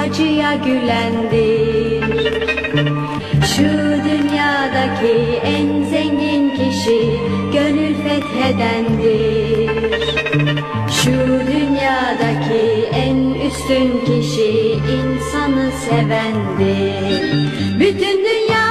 acıya gülendir. Şu dünyadaki en zengin kişi gönül fethedendir. Şu dünyadaki en üstün kişi insanı sevendir. Bütün dünya